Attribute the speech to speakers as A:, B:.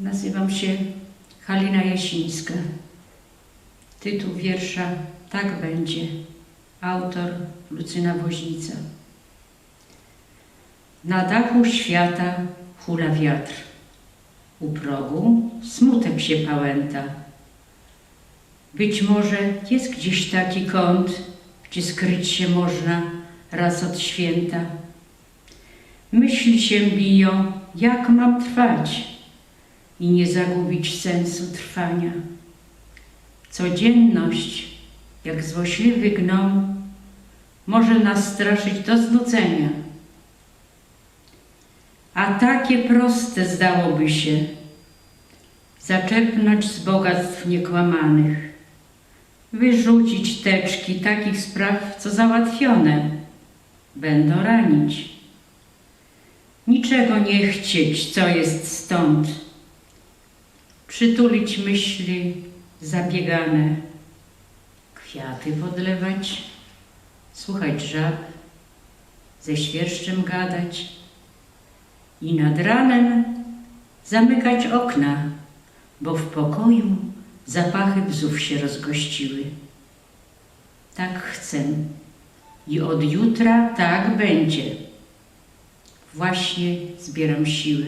A: Nazywam się Halina Jasińska. Tytuł wiersza Tak będzie. Autor Lucyna Woźnica. Na dachu świata hula wiatr. U progu smutek się pałęta. Być może jest gdzieś taki kąt, gdzie skryć się można raz od święta. Myśli się biją, jak mam trwać i nie zagubić sensu trwania. Codzienność, jak złośliwy gnom, może nas straszyć do znudzenia. A takie proste zdałoby się zaczerpnąć z bogactw niekłamanych, wyrzucić teczki takich spraw, co załatwione, będą ranić. Niczego nie chcieć, co jest stąd, przytulić myśli zabiegane, kwiaty podlewać, słuchać żab, ze świerszczem gadać i nad ranem zamykać okna, bo w pokoju zapachy bzów się rozgościły. Tak chcę i od jutra tak będzie. Właśnie zbieram siły.